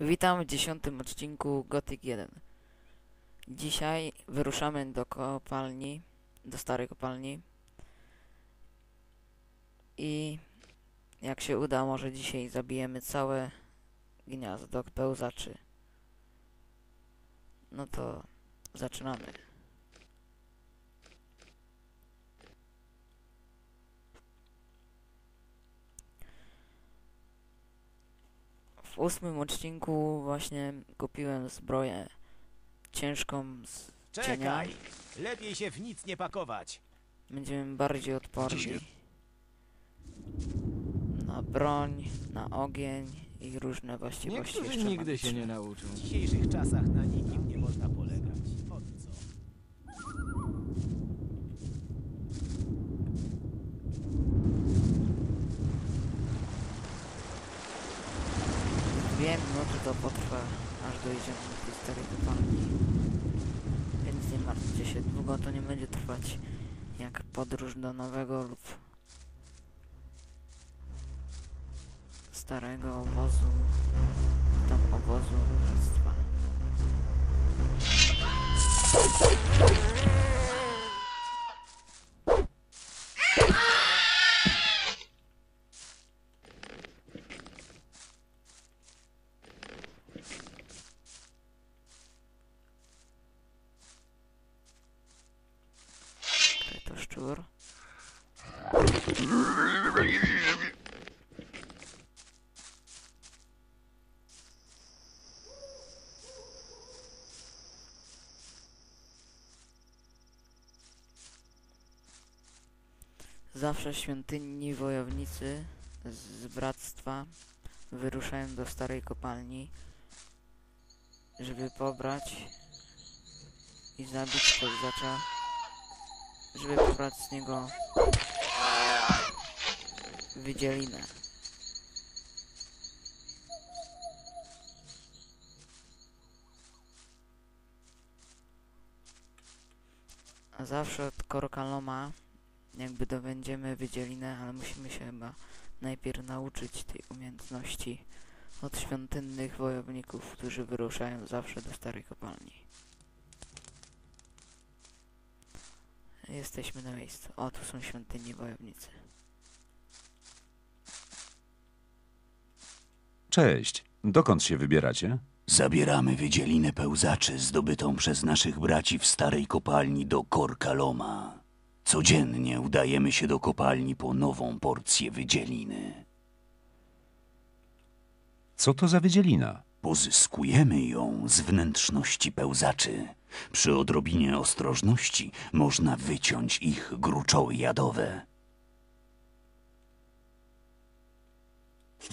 Witam w dziesiątym odcinku Gothic 1. Dzisiaj wyruszamy do kopalni, do starej kopalni. I jak się uda, może dzisiaj zabijemy całe gniazdo pełzaczy. No to zaczynamy. W ósmym odcinku właśnie kupiłem zbroję ciężką z cienia. Czekaj! Lepiej się w nic nie pakować. Będziemy bardziej odporni. Na broń, na ogień i różne właściwości Niektórzy jeszcze nigdy się nie nauczą. W dzisiejszych czasach na nikim nie można polegać. Od co? Dwie minuty to potrwa, aż dojedziemy do tej starej kopalni. Więc nie martwcie się, długo to nie jak podróż do nowego lub starego obozu, tam obozu bractwa. Szczur. Zawsze świątynni wojownicy z bractwa wyruszają do starej kopalni, żeby pobrać i zabić pełzacza żeby pobrać z niego wydzielinę. A zawsze od Korkaloma jakby dobędziemy wydzielinę, ale musimy się chyba najpierw nauczyć tej umiejętności od świątynnych wojowników, którzy wyruszają zawsze do starej kopalni. Jesteśmy na miejscu. O, tu są świątyni wojownicy. Cześć. Dokąd się wybieracie? Zabieramy wydzielinę pełzaczy zdobytą przez naszych braci w starej kopalni do Korkaloma. Codziennie udajemy się do kopalni po nową porcję wydzieliny. Co to za wydzielina? Pozyskujemy ją z wnętrzności pełzaczy. Przy odrobinie ostrożności można wyciąć ich gruczoły jadowe.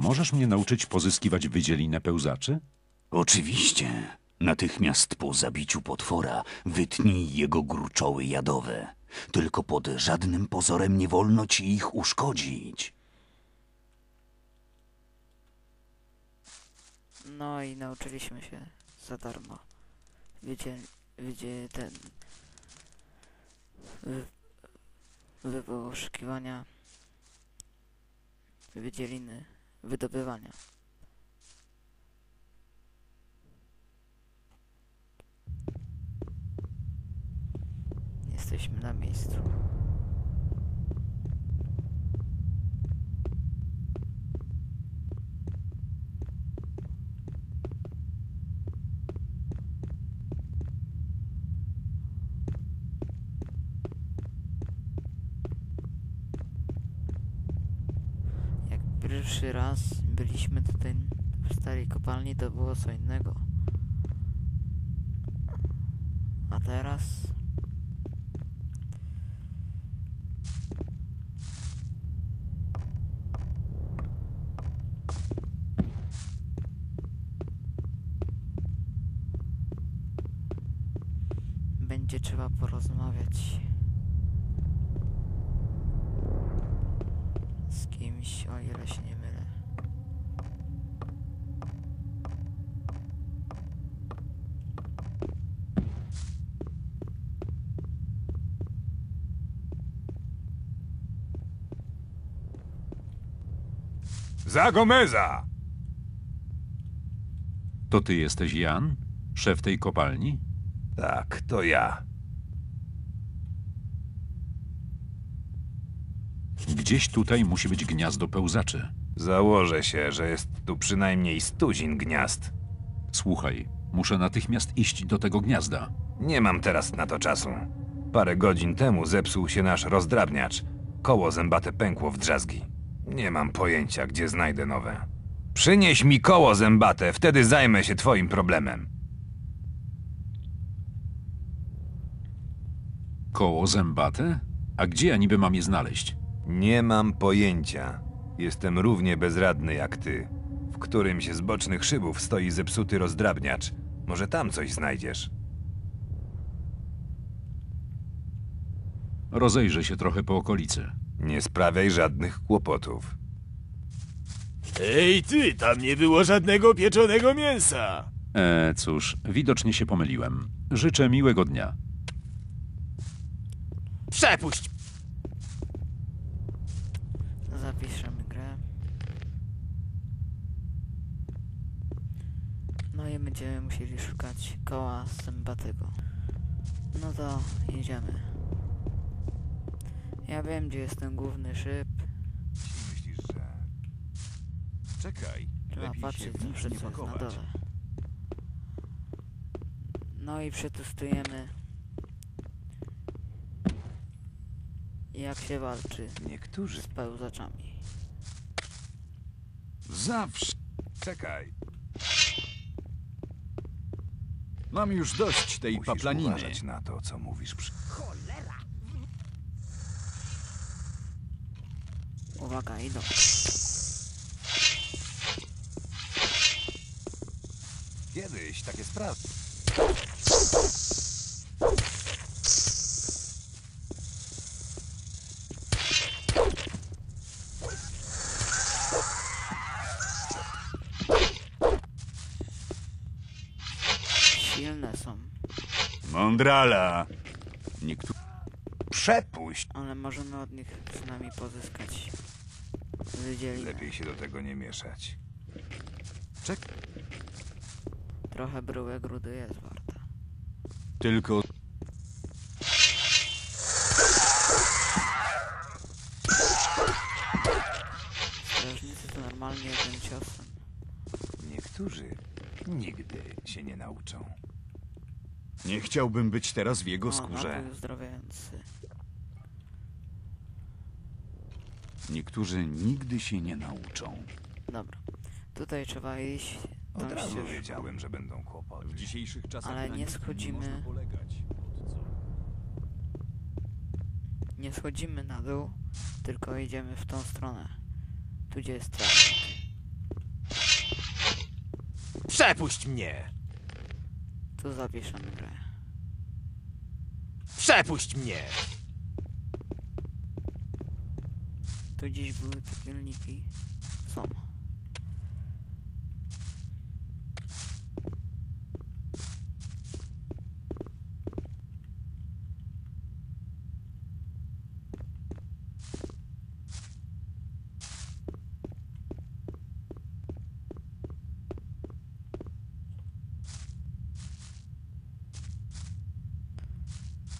Możesz mnie nauczyć pozyskiwać wydzielinę pełzaczy? Oczywiście, natychmiast po zabiciu potwora wytnij jego gruczoły jadowe. Tylko pod żadnym pozorem nie wolno ci ich uszkodzić. No i nauczyliśmy się za darmo. Wiecie, wiecie ten... Wy, wy poszukiwania wydzieliny, wydobywania. Jesteśmy na miejscu. Jak pierwszy raz byliśmy tutaj w starej kopalni, to było co innego. A teraz... Będzie trzeba porozmawiać z kimś, o ile się nie mylę. Za Gomeza! To ty jesteś Jan? Szef tej kopalni? Tak, to ja. Gdzieś tutaj musi być gniazdo pełzaczy. Założę się, że jest tu przynajmniej stuzin gniazd. Słuchaj, muszę natychmiast iść do tego gniazda. Nie mam teraz na to czasu. Parę godzin temu zepsuł się nasz rozdrabniacz. Koło zębate pękło w drzazgi. Nie mam pojęcia, gdzie znajdę nowe. Przynieś mi koło zębate, wtedy zajmę się twoim problemem. Koło zębate? A gdzie ja niby mam je znaleźć? Nie mam pojęcia. Jestem równie bezradny jak ty. W którymś z bocznych szybów stoi zepsuty rozdrabniacz. Może tam coś znajdziesz. Rozejrzę się trochę po okolicy. Nie sprawiaj żadnych kłopotów. Ej ty, tam nie było żadnego pieczonego mięsa! E, cóż, widocznie się pomyliłem. Życzę miłego dnia. Przepuść! Zapiszemy grę. No i będziemy musieli szukać koła zębatego. No to jedziemy. Ja wiem, gdzie jest ten główny szyb. Myślisz, że... Czekaj. Trzeba patrzeć zawsze co jest na dole. No i przetestujemy jak się walczy Niektórzy... z pełzaczami. Zawsze. Czekaj. Mam już dość tej Musisz paplaniny. uważać na to, co mówisz przy... Uwaga, idą. Kiedyś takie sprawy. Silne są, Mądrala. Niektórzy. Przepuść! ale możemy od nich przynajmniej pozyskać Lepiej się do tego nie mieszać. Trochę bryłek rudy jest warta. Tylko. Strażnicy to normalnie jednym ciosem. Niektórzy nigdy się nie nauczą. Nie chciałbym być teraz w jego O, skórze. napój Niektórzy nigdy się nie nauczą. Dobra. Tutaj trzeba iść. Od Tą razu wiedziałem, że będą kłopoty. dzisiejszych czasach Ale nie schodzimy. Nie schodzimy na dół, tylko idziemy w tą stronę. Tu gdzie jest trawnik. Przepuść mnie! Tu zapiszemy grę. Przepuść mnie! Tu gdzieś były piekielniki. Są.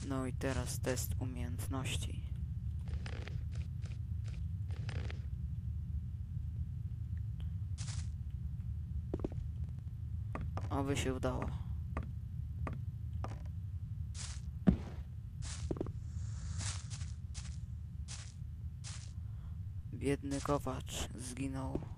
No i teraz test umiejętności. Oby się udało. Biedny kowacz zginął.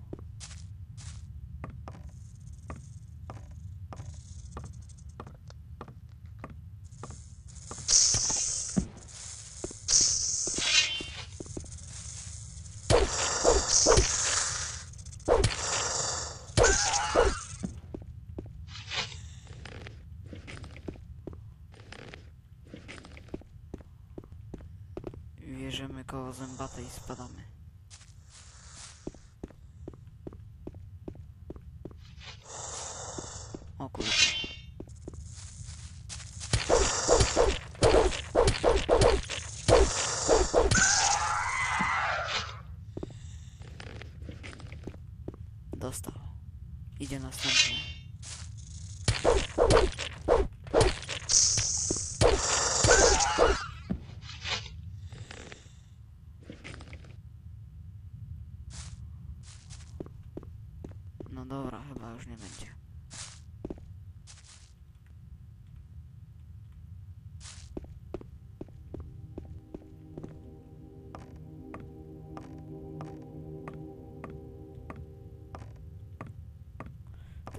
Bierzemy koło zębate i spadamy.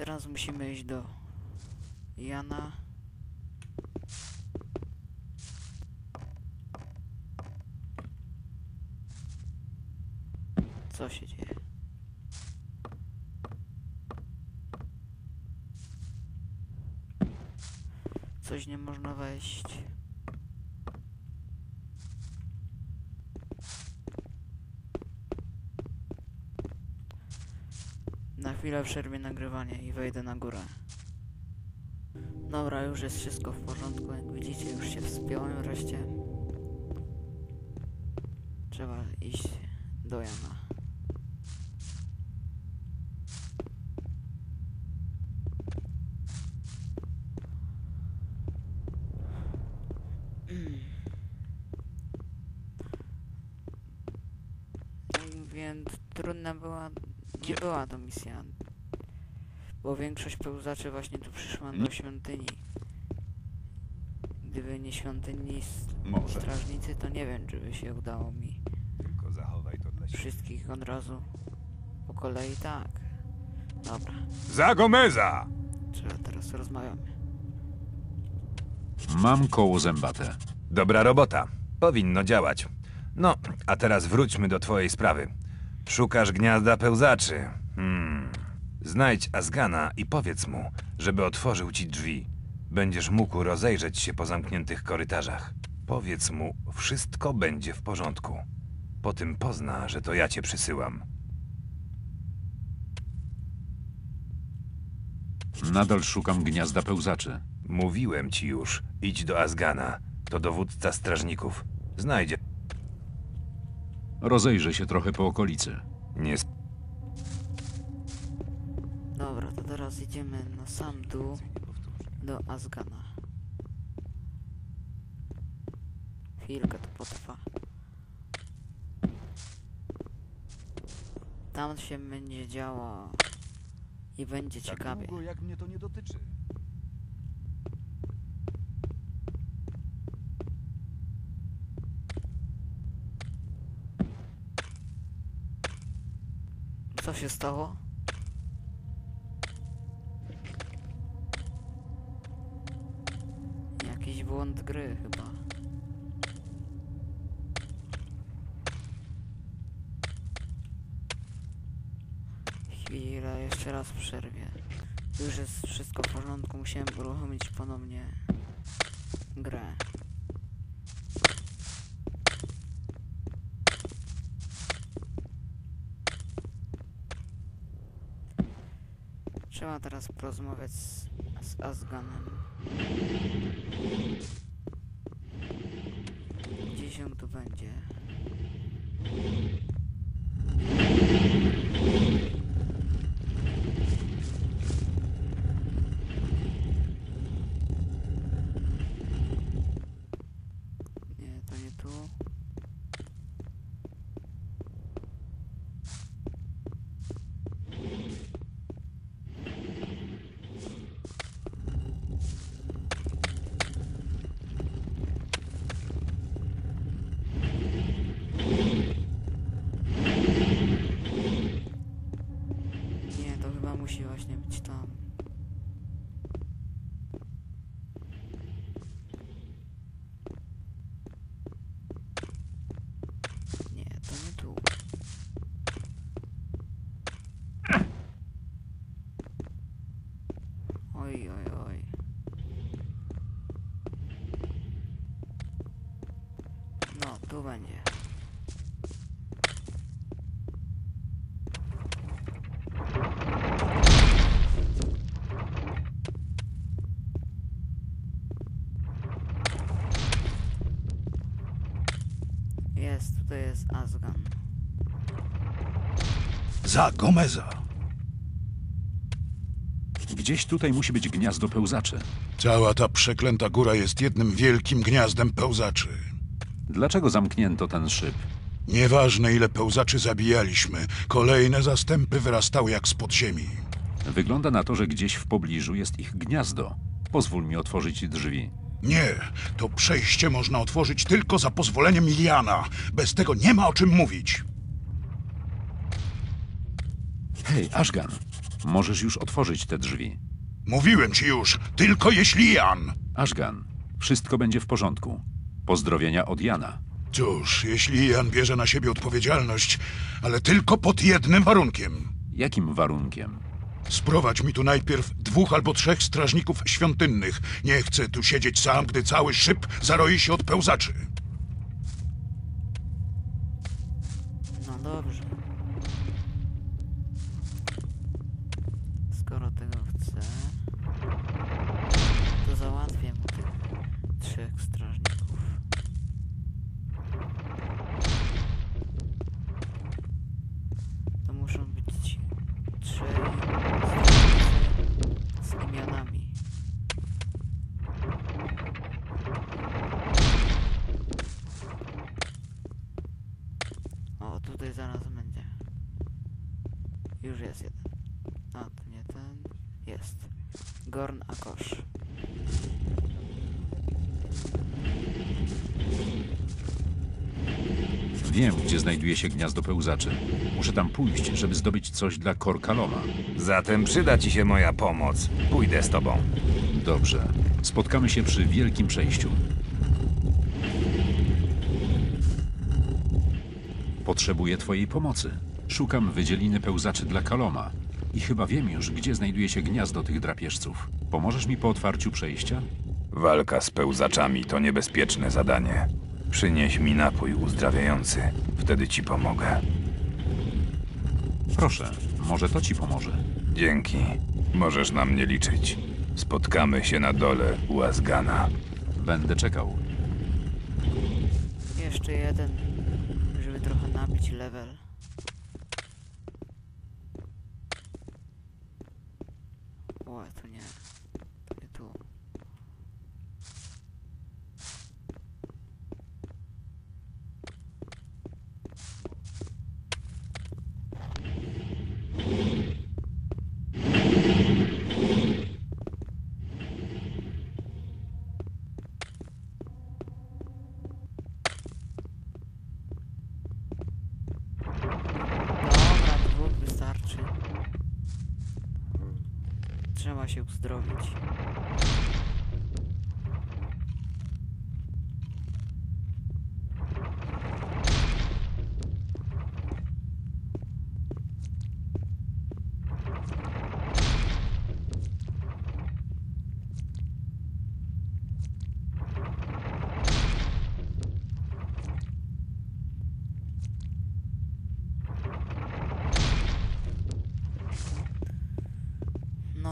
Teraz musimy iść do Jana. Co się dzieje? Coś nie można wejść. Na chwilę przerwie nagrywanie i wejdę na górę. Dobra, już jest wszystko w porządku. Jak widzicie, już się wspiąłem wreszcie. Trzeba iść do Jana. Jak mówiłem, trudna była, nie była to misja. Bo większość pełzaczy właśnie tu przyszła do świątyni. Gdyby nie świątyni Może. strażnicy, to nie wiem, czy by się udało mi Tylko zachowaj to dla siebie. wszystkich od razu po kolei tak. Dobra, Za Gomeza! trzeba teraz rozmawiamy. Mam koło zębate. Dobra robota. Powinno działać. No, a teraz wróćmy do twojej sprawy. Szukasz gniazda pełzaczy. Hmm. Znajdź Azgana i powiedz mu, żeby otworzył ci drzwi. Będziesz mógł rozejrzeć się po zamkniętych korytarzach. Powiedz mu, wszystko będzie w porządku. Po tym pozna, że to ja cię przysyłam. Nadal szukam gniazda pełzaczy. Mówiłem ci już, idź do Azgana. To dowódca strażników. Znajdzie. Rozejrzę się trochę po okolicy. Nie Dobra, to teraz idziemy na sam dół do Azgana. Chwilkę to potrwa. Tam się będzie działo i będzie ciekawie. jak mnie to nie dotyczy. Co się stało? Jakiś błąd gry chyba. Chwilę, jeszcze raz przerwie. Już jest wszystko w porządku, musiałem uruchomić ponownie grę. Trzeba teraz porozmawiać z, z Azganem. Gdzie się tu będzie? Nie, to nie tu. Nie, to chyba musi właśnie być tam. Nie, to nie tu. Oj, oj, oj. Będzie. Jest, tutaj jest Azgan. Za Gomeza. Gdzieś tutaj musi być gniazdo pełzaczy. Cała ta przeklęta góra jest jednym wielkim gniazdem pełzaczy. Dlaczego zamknięto ten szyb? Nieważne ile pełzaczy zabijaliśmy, kolejne zastępy wyrastały jak z podziemi. Wygląda na to, że gdzieś w pobliżu jest ich gniazdo. Pozwól mi otworzyć drzwi. Nie, to przejście można otworzyć tylko za pozwoleniem Iliana. Bez tego nie ma o czym mówić. Hej, Ashgan, możesz już otworzyć te drzwi. Mówiłem ci już, tylko jeśli Jan. Ashgan, wszystko będzie w porządku. Pozdrowienia od Jana. Cóż, jeśli Jan bierze na siebie odpowiedzialność, ale tylko pod jednym warunkiem. Jakim warunkiem? Sprowadź mi tu najpierw dwóch albo trzech strażników świątynnych. Nie chcę tu siedzieć sam, gdy cały szyb zaroi się od pełzaczy. No dobrze. Skoro tego chce, to załatwię mu tych trzech strażników. To muszą być ci trzej strażnicy z imionami. O, tutaj zaraz będzie. Już jest jeden. A, to nie ten. Jest. Gorn Akosz. Wiem, gdzie znajduje się gniazdo pełzaczy. Muszę tam pójść, żeby zdobyć coś dla Korkaloma. Zatem przyda ci się moja pomoc. Pójdę z tobą. Dobrze. Spotkamy się przy wielkim przejściu. Potrzebuję twojej pomocy. Szukam wydzieliny pełzaczy dla Kaloma. I chyba wiem już, gdzie znajduje się gniazdo tych drapieżców. Pomożesz mi po otwarciu przejścia? Walka z pełzaczami to niebezpieczne zadanie. Przynieś mi napój uzdrawiający. Wtedy ci pomogę. Proszę, może to ci pomoże. Dzięki. Możesz na mnie liczyć. Spotkamy się na dole u Azgana. Będę czekał. Jeszcze jeden, żeby trochę nabić level. O, tu nie. To nie tu. Dobra, dwóch wystarczy. Trzeba się uzdrowić.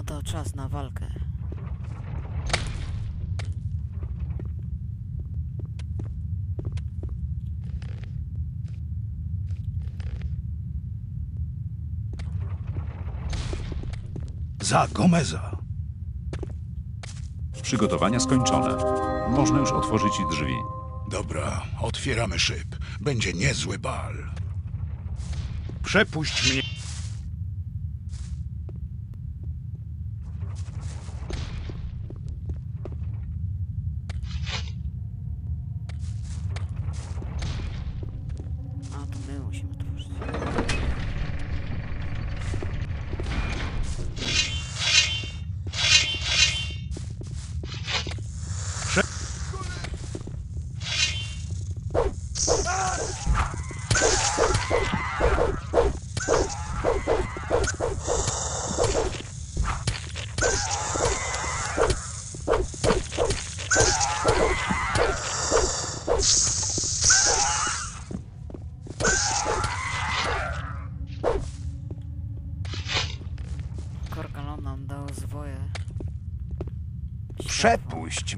No to czas na walkę. Za Gomeza. Przygotowania skończone. Można już otworzyć drzwi. Dobra, otwieramy szyb. Będzie niezły bal. Przepuść mnie.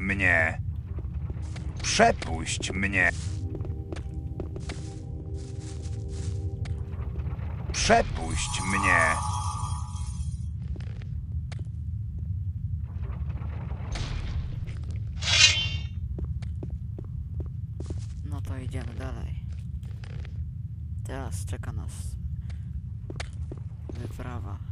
mnie! Przepuść mnie! Przepuść mnie! No to idziemy dalej. Teraz czeka nas wyprawa.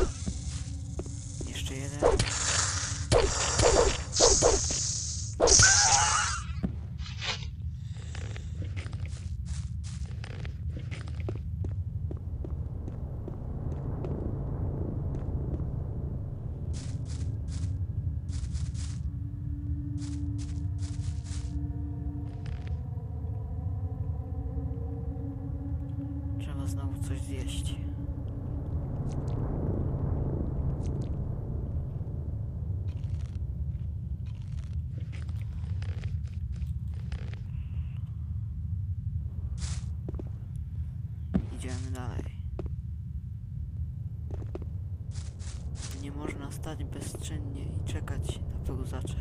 czekać na pełzacze.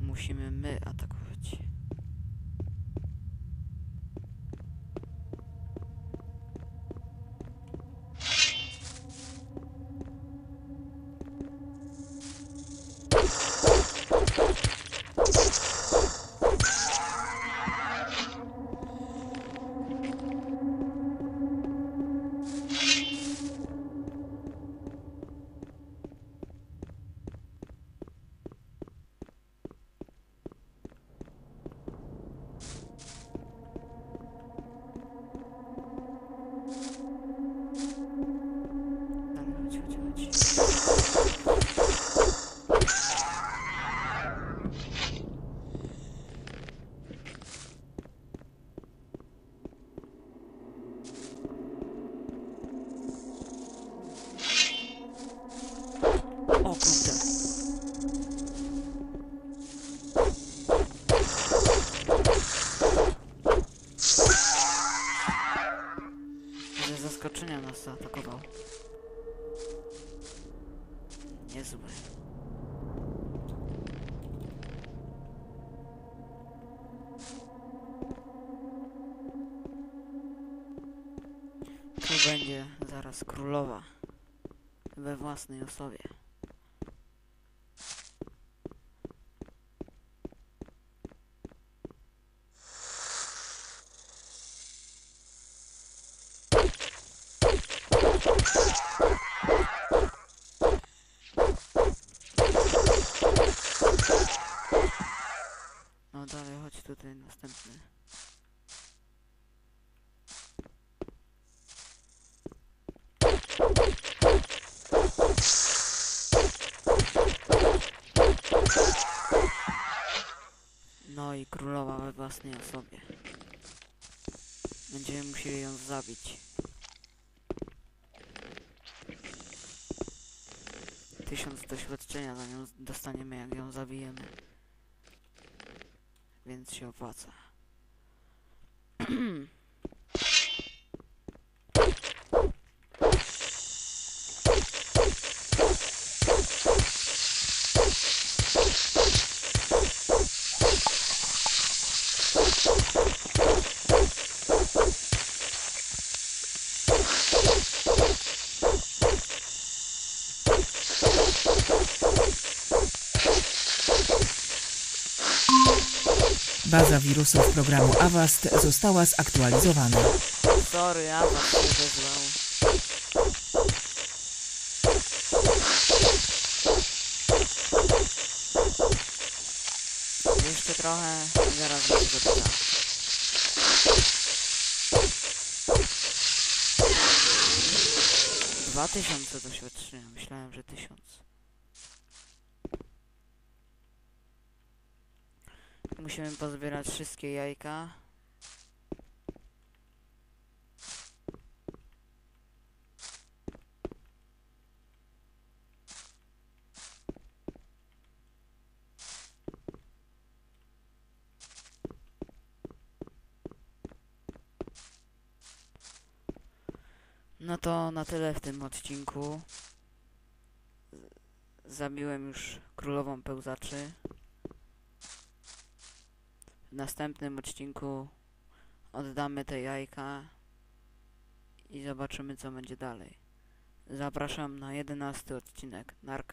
Musimy my atakować. Zaraz królowa. We własnej osobie. No dalej, chodź tutaj następny. No i królowa we własnej osobie. Będziemy musieli ją zabić. Tysiąc doświadczenia za nią dostaniemy, jak ją zabijemy. Więc się opłaca. wirusów programu Avast została zaktualizowana. Sorry, was się wezwał. Jeszcze trochę i zaraz będzie gotowa. Dwa tysiące doświadczenia, myślałem, że tysiąc. Musimy pozbierać wszystkie jajka. No to na tyle w tym odcinku. Zabiłem już królową pełzaczy. W następnym odcinku oddamy te jajka i zobaczymy co będzie dalej. Zapraszam na jedenasty odcinek. Narka.